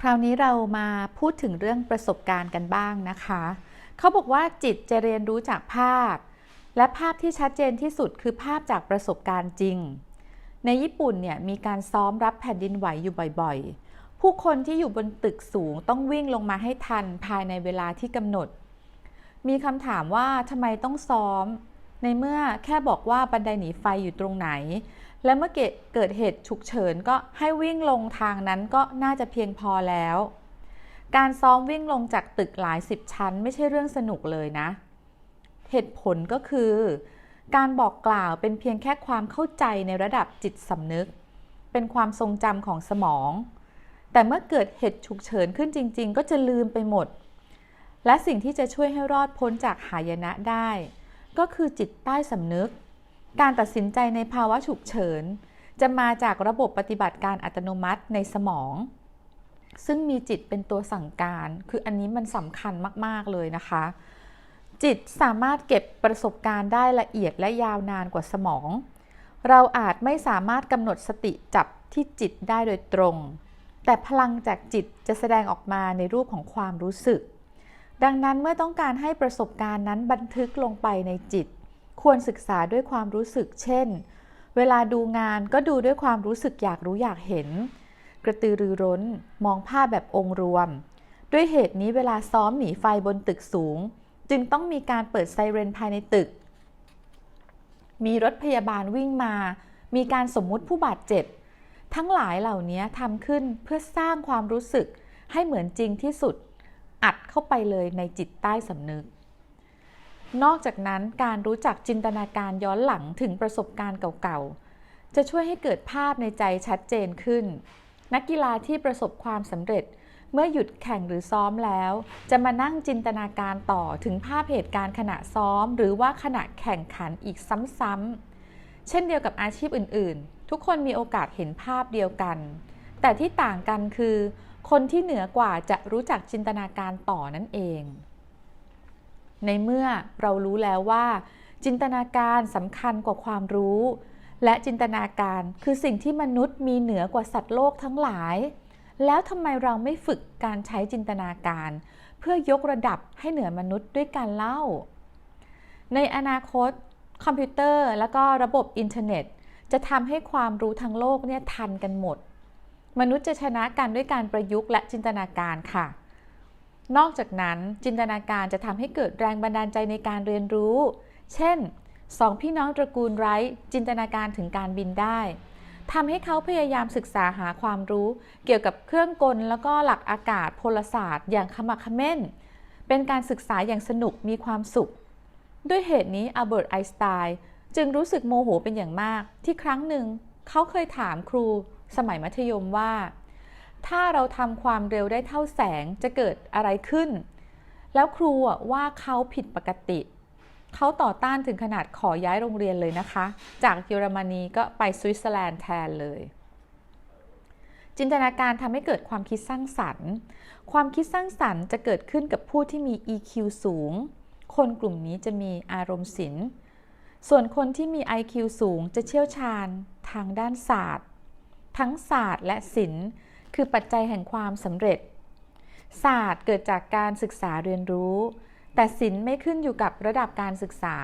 คราวนี้เรามาพูดถึงเรื่องประสบการณ์กันบ้างนะคะ เขาบอกว่าจิตจะเรียนรู้จากภาพ และภาพที่ชัดเจนที่สุดคือภาพจากประสบการณ์จริง ในญี่ปุ่นเนี่ยมีการซ้อมรับแผ่นดินไหวอยู่บ่อยๆ ผู้คนที่อยู่บนตึกสูงต้องวิ่งลงมาให้ทันภายในเวลาที่กำหนด มีคำถามว่าทำไมต้องซ้อม ในเมื่อแค่บอกว่าบันไดหนีไฟอยู่ตรงไหน และเมื่อเกิดเหตุฉุกเฉินก็ให้วิ่งลงทางนั้นก็น่าจะเพียงพอแล้ว การซ้อมวิ่งลงจากตึกหลายสิบชั้น ไม่ใช่เรื่องสนุกเลยนะ เหตุผลก็คือ การบอกกล่าวเป็นเพียงแค่ความเข้าใจในระดับจิตสำนึก เป็นความทรงจำของสมอง แต่เมื่อเกิดเหตุฉุกเฉินขึ้นจริง ๆ ก็จะลืมไปหมด และสิ่งที่จะช่วยให้รอดพ้นจากหายนะได้ ก็คือจิตใต้สำนึก การตัดสินใจในภาวะฉุกเฉิน จะมาจากระบบปฏิบัติการอัตโนมัติในสมอง ซึ่งมีจิตเป็นตัวสั่งการ คืออันนี้มันสำคัญมาก ๆ เลยนะคะ จิตสามารถเก็บประสบการณ์ได้ละเอียดและยาวนานกว่าสมอง เราอาจไม่สามารถกำหนดสติจับที่จิตได้โดยตรง แต่พลังจากจิตจะแสดงออกมาในรูปของความรู้สึก ดังนั้นเมื่อต้องการให้ประสบการณ์นั้นบันทึกลงไปในจิต ควรศึกษาด้วยความรู้สึก เช่น เวลาดูงานก็ดูด้วยความรู้สึกอยากรู้อยากเห็น กระตือรือร้น มองภาพแบบองค์รวม ด้วยเหตุนี้เวลาซ้อมหนีไฟบนตึกสูง จึงต้องมีการเปิดไซเรนภายในตึก มีรถพยาบาลวิ่งมา มีการสมมุติผู้บาดเจ็บ ทั้งหลายเหล่านี้ทำขึ้นเพื่อสร้างความรู้สึกให้เหมือนจริงที่สุด อัดเข้าไปเลยในจิตใต้สำนึก นอกจากนั้นการรู้จักจินตนาการย้อนหลังถึงประสบการณ์เก่าๆ จะช่วยให้เกิดภาพในใจชัดเจนขึ้น นักกีฬาที่ประสบความสำเร็จ เมื่อหยุดแข่งหรือซ้อมแล้ว จะมานั่งจินตนาการต่อถึงภาพเหตุการณ์ขณะซ้อม หรือว่าขณะแข่งขันอีกซ้ำๆ เช่นเดียวกับอาชีพอื่นๆ ทุกคนมีโอกาสเห็นภาพเดียวกัน แต่ที่ต่างกันคือ คนที่เหนือกว่าจะรู้จักจินตนาการต่อนั่นเอง ในเมื่อเรารู้แล้วว่า จินตนาการสำคัญกว่าความรู้ และจินตนาการคือสิ่งที่มนุษย์มีเหนือกว่าสัตว์โลกทั้งหลาย แล้วทำไมเราไม่ฝึกการใช้จินตนาการ เพื่อยกระดับให้เหนือมนุษย์ด้วยการเล่า ในอนาคต คอมพิวเตอร์ และก็ระบบอินเทอร์เน็ต จะทำให้ความรู้ทั้งโลกเนี่ยทันกันหมด มนุษย์จะชนะกันด้วยการประยุกต์และจินตนาการค่ะ นอกจากนั้นจินตนาการจะทำให้เกิดแรงบันดาลใจในการเรียนรู้ เช่นสองพี่น้องตระกูลไรท์จินตนาการถึงการบินได้ทำให้เขาพยายามศึกษาหาความรู้เกี่ยวกับเครื่องกลแล้วก็หลักอากาศพลศาสตร์ อย่างขมักเขม้น เป็นการศึกษาอย่างสนุกมีความสุข ด้วยเหตุนี้อัลเบิร์ตไอน์สไตน์จึงรู้สึกโมโหเป็นอย่างมาก ที่ครั้งหนึ่งเขาเคยถามครูสมัยมัธยมว่า ถ้าเราทำความเร็วได้เท่าแสงจะเกิดอะไรขึ้น แล้วครูว่าเขาผิดปกติ เขาต่อต้านถึงขนาดขอย้ายโรงเรียนเลยนะคะ จากเยอรมนีก็ไปสวิตเซอร์แลนด์แทนเลย จินตนาการทำให้เกิดความคิดสร้างสรรค์ ความคิดสร้างสรรค์จะเกิดขึ้นกับผู้ที่มี EQ สูง คนกลุ่มนี้จะมีอารมณ์ศิลป์ส่วนคนที่มี IQ สูงจะเชี่ยวชาญทางด้านศาสตร์ ทั้งศาสตร์และศิลป์ คือปัจจัยแห่งความสำเร็จ ศาสตร์เกิดจากการศึกษาเรียนรู้ แต่ศิลไม่ขึ้นอยู่กับระดับการศึกษา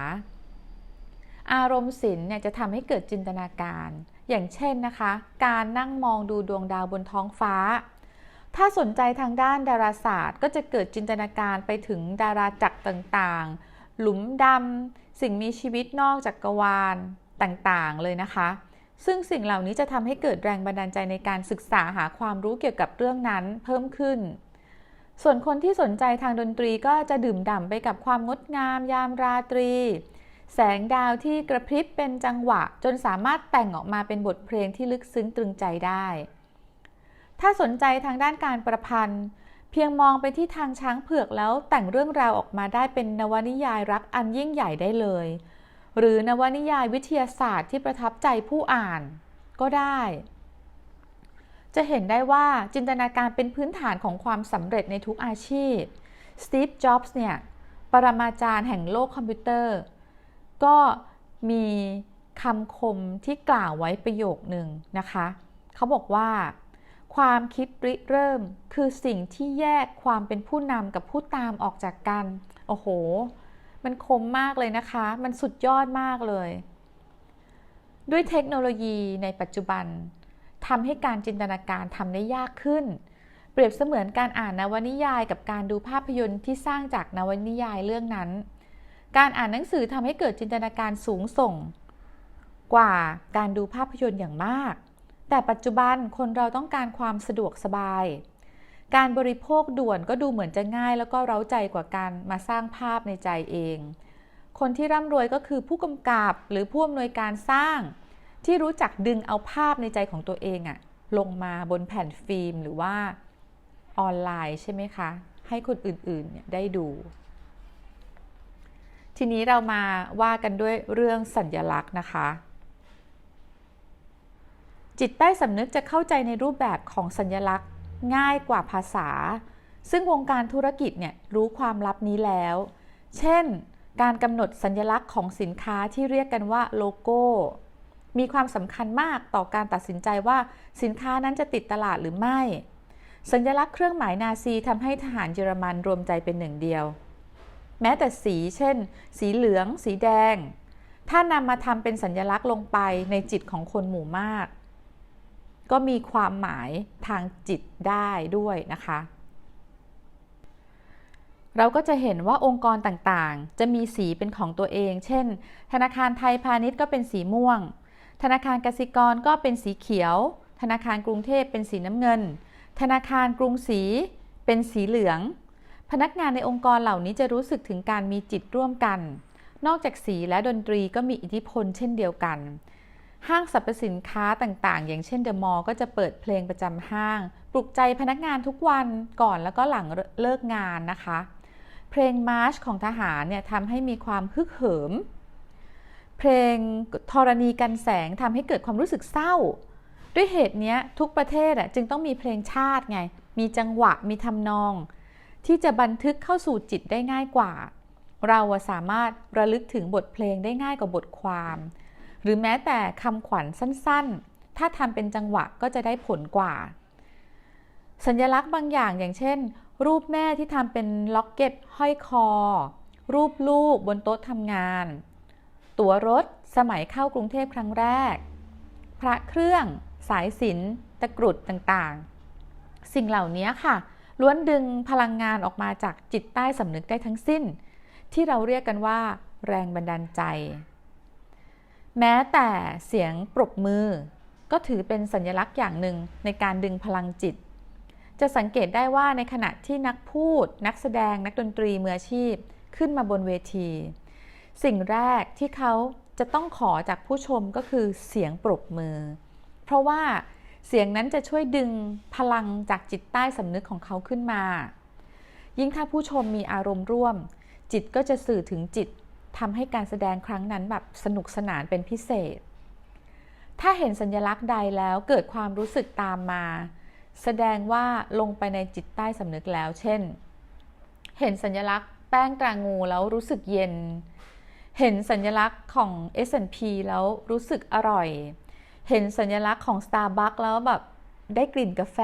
อารมณ์ศิลเนี่ยจะทำให้เกิดจินตนาการ อย่างเช่นนะคะ การนั่งมองดูดวงดาวบนท้องฟ้า ถ้าสนใจทางด้านดาราศาสตร์ ก็จะเกิดจินตนาการไปถึงดาราจักรต่างๆ หลุมดำสิ่งมีชีวิตนอกจักกรวาลต่างๆ เลยนะคะ ซึ่งสิ่งเหล่านี้จะทำให้เกิดแรงบันดาลใจในการศึกษาหาความรู้เกี่ยวกับเรื่องนั้นเพิ่มขึ้น ส่วนคนที่สนใจทางดนตรีก็จะดื่มด่ำไปกับความงดงามยามราตรี แสงดาวที่กระพริบเป็นจังหวะ จนสามารถแต่งออกมาเป็นบทเพลงที่ลึกซึ้งตรึงใจได้ ถ้าสนใจทางด้านการประพันธ์ เพียงมองไปที่ทางช้างเผือกแล้วแต่งเรื่องราวออกมาได้เป็นนวนิยายรักอันยิ่งใหญ่ได้เลย หรือนวนิยายวิทยาศาสตร์ที่ประทับใจผู้อ่านก็ได้ จะเห็นได้ว่าจินตนาการเป็นพื้นฐานของความสำเร็จในทุกอาชีพ สตีฟ จ็อบส์เนี่ย ปรมาจารย์แห่งโลกคอมพิวเตอร์ ก็มีคำคมที่กล่าวไว้ประโยคหนึ่งนะคะ เขาบอกว่า ความคิดริเริ่มคือสิ่งที่แยกความเป็นผู้นำกับผู้ตามออกจากกัน โอ้โห มันคมมากเลยนะคะ มันสุดยอดมากเลย ด้วยเทคโนโลยีในปัจจุบันทำให้การจินตนาการทำได้ยากขึ้น เปรียบเสมือนการอ่านนวนิยายกับการดูภาพยนตร์ที่สร้างจากนวนิยายเรื่องนั้น การอ่านหนังสือทำให้เกิดจินตนาการสูงส่ง กว่าการดูภาพยนตร์อย่างมาก แต่ปัจจุบันคนเราต้องการความสะดวกสบาย การบริโภคด่วนก็ดูเหมือนจะง่าย แล้วก็เร้าใจกว่าการมาสร้างภาพในใจเอง คนที่ร่ำรวยก็คือผู้กำกับหรือผู้อำนวยการสร้าง ที่รู้จักดึงเอาภาพในใจของตัวเองอะลงมาบนแผ่นฟิล์มหรือว่าออนไลน์ใช่ไหมคะ ให้คนอื่นๆได้ดู ทีนี้เรามาว่ากันด้วยเรื่องสัญญลักษณ์นะคะ จิตใต้สำนึกจะเข้าใจในรูปแบบของสัญญลักษณ์ ง่ายกว่าภาษา ซึ่งวงการธุรกิจเนี่ยรู้ความลับนี้แล้ว เช่น การกำหนดสัญญลักษณ์ของสินค้าที่เรียกกันว่าโลโก้ มีความสำคัญมากต่อการตัดสินใจว่าสินค้านั้นจะติดตลาดหรือไม่ สัญลักษณ์เครื่องหมายนาซีทำให้ทหารเยอรมันรวมใจเป็นหนึ่งเดียว แม้แต่สี เช่น สีเหลือง สีแดง ถ้านำมาทำเป็นสัญลักษณ์ลงไปในจิตของคนหมู่มาก ก็มีความหมายทางจิตได้ด้วยนะคะ เราก็จะเห็นว่าองค์กรต่างๆ จะมีสีเป็นของตัวเอง เช่น ธนาคารไทยพาณิชย์ก็เป็นสีม่วง ธนาคารกสิกรก็เป็นสีเขียว ธนาคารกรุงเทพเป็นสีน้ำเงิน ธนาคารกรุงศรีเป็นสีเหลือง พนักงานในองค์กรเหล่านี้จะรู้สึกถึงการมีจิตร่วมกัน นอกจากสีและดนตรีก็มีอิทธิพลเช่นเดียวกัน ห้างสรรพสินค้าต่างๆ อย่างเช่นเดอะมอลล์ก็จะเปิดเพลงประจำห้าง ปลุกใจพนักงานทุกวันก่อนแล้วก็หลังเลิกงานนะคะ เพลงมาร์ชของทหารเนี่ยทำให้มีความฮึกเหิม เพลงธรณีกันแสงทำให้เกิดความรู้สึกเศร้า ด้วยเหตุนี้ทุกประเทศจึงต้องมีเพลงชาติไง มีจังหวะมีทำนอง ที่จะบันทึกเข้าสู่จิตได้ง่ายกว่า เราสามารถระลึกถึงบทเพลงได้ง่ายกว่าบทความ หรือแม้แต่คำขวัญสั้นๆ ถ้าทำเป็นจังหวะก็จะได้ผลกว่า สัญลักษณ์บางอย่างอย่างเช่น รูปแม่ที่ทำเป็นล็อกเก็ตห้อยคอ รูปลูกบนโต๊ะทำงาน ตั๋วรถสมัยเข้ากรุงเทพครั้งแรก พระเครื่อง สายสินตะกรุดต่างๆ สิ่งเหล่านี้ค่ะ ล้วนดึงพลังงานออกมาจากจิตใต้สำนึกได้ทั้งสิ้น ที่เราเรียกกันว่า แรงบันดาลใจ แม้แต่เสียงปรบมือ ก็ถือเป็นสัญลักษณ์อย่างหนึ่งในการดึงพลังจิต จะสังเกตได้ว่าในขณะที่นักพูด นักแสดงนักดนตรีมืออาชีพขึ้นมาบนเวที สิ่งแรกที่เขาจะต้องขอจากผู้ชมก็คือเสียงปรบมือ เพราะว่าเสียงนั้นจะช่วยดึงพลังจากจิตใต้สำนึกของเขาขึ้นมา ยิ่งถ้าผู้ชมมีอารมณ์ร่วม จิตก็จะสื่อถึงจิต ทำให้การแสดงครั้งนั้นแบบสนุกสนานเป็นพิเศษ ถ้าเห็นสัญลักษณ์ใดแล้วเกิดความรู้สึกตามมา แสดงว่าลงไปในจิตใต้สำนึกแล้ว เช่น เห็นสัญลักษณ์แป้งตรางูแล้วรู้สึกเย็น เห็นสัญลักษณ์ของ S&P แล้วรู้สึกอร่อย เห็นสัญลักษณ์ของ Starbucks แล้วแบบได้กลิ่นกาแฟ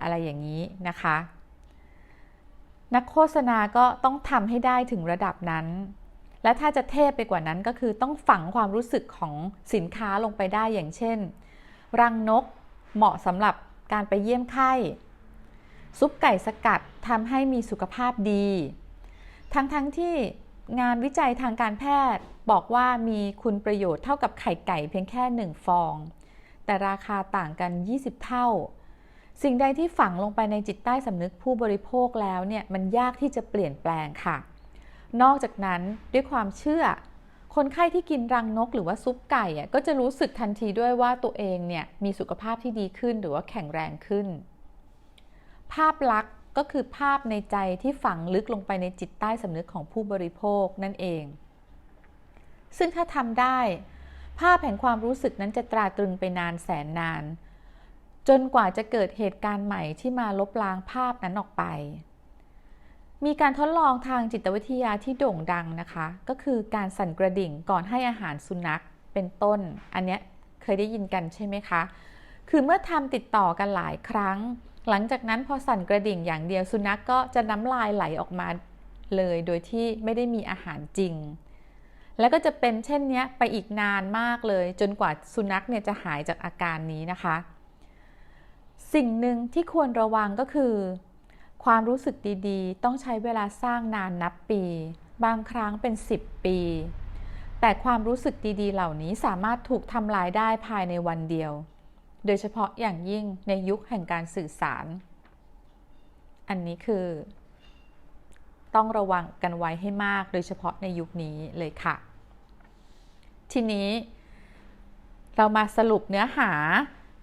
อะไรอย่างนี้นะคะ นักโฆษณาก็ต้องทำให้ได้ถึงระดับนั้น และถ้าจะเทพไปกว่านั้นก็คือต้องฝังความรู้สึกของสินค้าลงไปได้อย่างเช่น รังนกเหมาะสำหรับการไปเยี่ยมไข้ ซุปไก่สกัดทำให้มีสุขภาพดี ทั้งๆทที่งานวิจัยทางการแพทย์บอกว่ามีคุณประโยชน์เท่ากับไข่ไก่เพียงแค่ 1 ฟอง แต่ราคาต่างกัน 20 เท่า สิ่งใดที่ฝังลงไปในจิตใต้สำนึกผู้บริโภคแล้วเนี่ยมันยากที่จะเปลี่ยนแปลงค่ะ นอกจากนั้นด้วยความเชื่อ คนไข้ที่กินรังนกหรือว่าซุปไก่ก็จะรู้สึกทันทีด้วยว่าตัวเองเนี่ยมีสุขภาพที่ดีขึ้นหรือว่าแข็งแรงขึ้น ภาพลักษณ์ก็คือภาพในใจที่ฝังลึกลงไปในจิตใต้สำนึกของผู้บริโภคนั่นเอง ซึ่งถ้าทำได้ ภาพแห่งความรู้สึกนั้นจะตราตรึงไปนานแสนนาน จนกว่าจะเกิดเหตุการณ์ใหม่ที่มาลบล้างภาพนั้นออกไป มีการทดลองทางจิตวิทยาที่โด่งดังนะคะ ก็คือการสั่นกระดิ่งก่อนให้อาหารสุนัขเป็นต้น อันนี้เคยได้ยินกันใช่ไหมคะ คือเมื่อทำติดต่อกันหลายครั้ง หลังจากนั้นพอสั่นกระดิ่งอย่างเดียวสุนัขกก็จะน้ำลายไหลออกมาเลย โดยที่ไม่ได้มีอาหารจริง แล้วก็จะเป็นเช่นนี้ไปอีกนานมากเลย จนกว่าสุนัขเนี่ยจะหายจากอาการนี้นะคะ สิ่งหนึ่งที่ควรระวังก็คือ ความรู้สึกดีๆ ต้องใช้เวลาสร้างนานนับปี บางครั้งเป็น 10 ปี แต่ความรู้สึกดีๆ เหล่านี้สามารถถูกทำลายได้ภายในวันเดียว โดยเฉพาะอย่างยิ่งในยุคแห่งการสื่อสาร อันนี้คือ ต้องระวังกันไว้ให้มากโดยเฉพาะในยุคนี้เลยค่ะ ทีนี้ เรามาสรุปเนื้อหา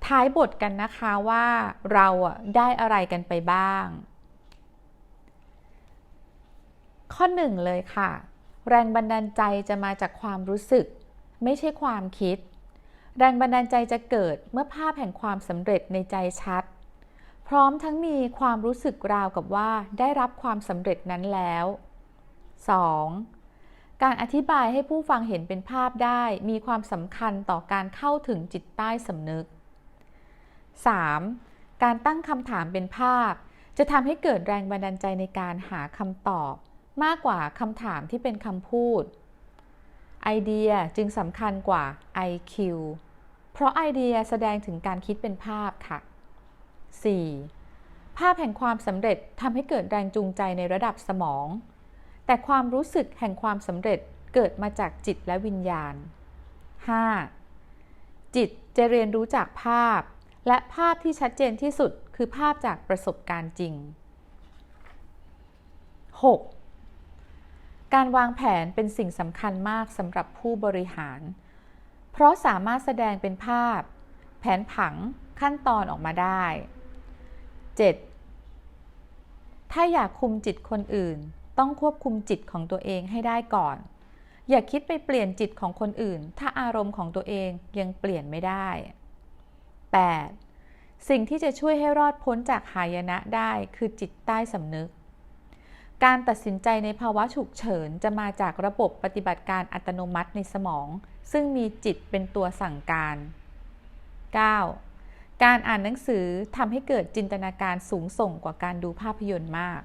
ท้ายบทกันนะคะว่าเราได้อะไรกันไปบ้าง ข้อหนึ่งเลยค่ะ แรงบันดาลใจจะมาจากความรู้สึก ไม่ใช่ความคิด แรงบันดาลใจจะเกิดเมื่อภาพแห่งความสำเร็จในใจชัด พร้อมทั้งมีความรู้สึกราวกับว่าได้รับความสำเร็จนั้นแล้ว 2. การอธิบายให้ผู้ฟังเห็นเป็นภาพได้มีความสำคัญต่อการเข้าถึงจิตใต้สำนึก 3. การตั้งคำถามเป็นภาพ จะทำให้เกิดแรงบันดาลใจในการหาคำตอบ มากกว่าคำถามที่เป็นคำพูด ไอเดียจึงสำคัญกว่า IQ เพราะไอเดียแสดงถึงการคิดเป็นภาพค่ะ 4. ภาพแห่งความสำเร็จทำให้เกิดแรงจูงใจในระดับสมอง แต่ความรู้สึกแห่งความสำเร็จเกิดมาจากจิตและวิญญาณ 5. จิตจะเรียนรู้จากภาพ และภาพที่ชัดเจนที่สุดคือภาพจากประสบการณ์จริง 6. การวางแผนเป็นสิ่งสำคัญมากสำหรับผู้บริหาร เพราะสามารถแสดงเป็นภาพ แผนผังขั้นตอนออกมาได้ 7. ถ้าอยากคุมจิตคนอื่น ต้องควบคุมจิตของตัวเองให้ได้ก่อน อย่าคิดไปเปลี่ยนจิตของคนอื่น ถ้าอารมณ์ของตัวเองยังเปลี่ยนไม่ได้ 8. สิ่งที่จะช่วยให้รอดพ้นจากหายนะได้คือจิตใต้สำนึก การตัดสินใจในภาวะฉุกเฉินจะมาจากระบบปฏิบัติการอัตโนมัติในสมอง ซึ่งมีจิตเป็นตัวสั่งการ 9. การอ่านหนังสือทำให้เกิดจินตนาการสูงส่งกว่าการดูภาพยนตร์มาก